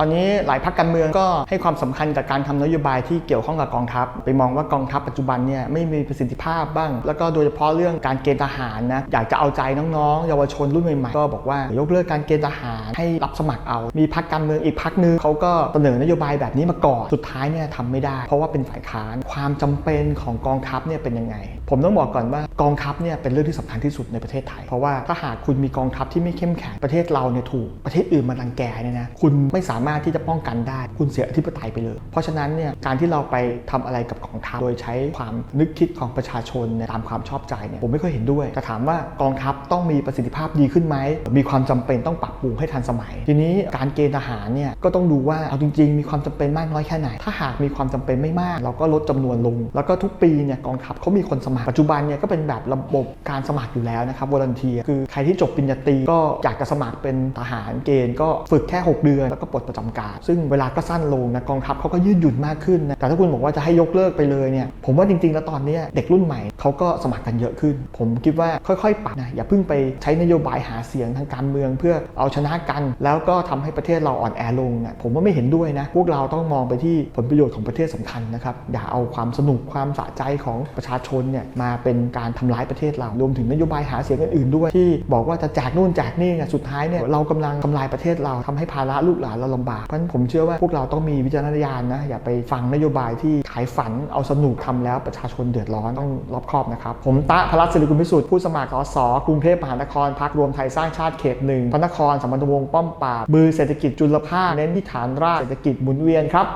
ตอนนี้หลายพรรคการเมืองก็ให้ความสำคัญกับการทำนโยบายที่เกี่ยวข้องกับกองทัพ ไปมองว่ากองทัพปัจจุบันเนี่ยไม่มีประสิทธิภาพบ้าง แล้วก็โดยเฉพาะเรื่องการเกณฑ์ทหารนะอยากจะเอาใจน้องๆ เยาวชนรุ่นใหม่ๆก็บอกว่ายกเลิกการเกณฑ์ทหารให้รับสมัครเอา มีพรรคการเมืองอีกพรรคนึงเขาก็เสนอนโยบายแบบนี้มาก่อนสุดท้ายเนี่ยทำไม่ได้ เพราะว่าเป็นฝ่ายค้านความจำเป็นของกองทัพเนี่ยเป็นยังไงผมต้องบอกก่อนว่ากองทัพเนี่ยเป็นเรื่องที่สำคัญที่สุดในประเทศไทย เพราะว่าถ้าหากคุณมีกองทัพที่ไม่เข้มแข็งประเทศเราเนี่ยถูกประเทศอื่นมารังแกเนี่ยนะคุณไม่สามารถที่จะป้องกันได้ คุณเสียอธิปไตยไปเลย เพราะฉะนั้นเนี่ยการที่เราไปทำอะไรกับกองทัพโดยใช้ความนึกคิดของประชาชนนตามความชอบใจเนี่ยผมไม่เคยเห็นด้วยแต่ถามว่ากองทัพต้องมีประสิทธิภาพดีขึ้นไหมมีความจำเป็นต้องปรับปรุงให้ทันสมัย ทีนี้การเกณฑ์ทหารเนี่ยก็ต้องดูว่าเอาจริง ๆ มีความจำเป็นมากน้อยแค่ไหน ถ้าหากมีความจำเป็นไม่มาก เราก็ลดจำนวนลง แล้วก็ทุกปีเนี่ยกองทัพเขามีคนสมัคร ปัจจุบันเนี่ยก็เป็นแบบระบบการสมัครอยู่แล้วนะครับวอลันเทียคือใครที่จบปริญญาตรีก็อยากจะสมัครเป็นทหารเกณฑ์ก็ฝึกแค่ 6 เดือน แล้วก็ปลดประจำการ ซึ่งเวลาก็สั้นลงนะกองทัพเขาก็ยืดหยุ่นมากขึ้นนะแต่ถ้าคุณบอกว่าจะให้ยกเลิกไปเลยเนี่ยผมว่าจริงๆ แล้วตอนนี้เด็กรุ่นใหม่เขาก็สมัครกันเยอะขึ้น ผมคิดว่าค่อยๆปรับนะอย่าเพิ่งไปใช้นโยบายหาเสียงทางการเมือง เพื่อเอาชนะกัน แล้วก็ทำให้ประเทศเราอ่อนแอลงนะผมว่าไม่เห็นด้วยนะพวกเราต้องมองไปที่ผลประโยชน์ของประเทศสำคัญนะครับอย่าเอาความสนุกความสะใจของประชาชนเนี่ยมาเป็นการทำร้ายประเทศเรา รวมถึงนโยบายหาเสียงอื่นๆด้วย ที่บอกว่าจะแจกนู่นแจกนี่เนี่ยสุดท้ายเนี่ยเรากำลังทำลายประเทศเราทำให้ภาระลูกหลานเราลำบาก เพราะฉะนั้นผมเชื่อว่าพวกเราต้องมีวิจารณญาณนะอย่าไปฟังนโยบายที่ขายฝันเอาสนุกทำแล้วประชาชนเดือดร้อนต้องรอบคอบนะครับผมตะพลัสศิริกุลพิสุทธิ์ผู้สมัครสสกรุงเทพมหานครพักรวมไทยสร้างชาติเขตหนึ่งพระนครสมรวงศ์ป้อมปราบมือเศรษฐกิจจุลภาคเน้นที่ฐานรากเศรษฐกิจหมุนเวียนครับ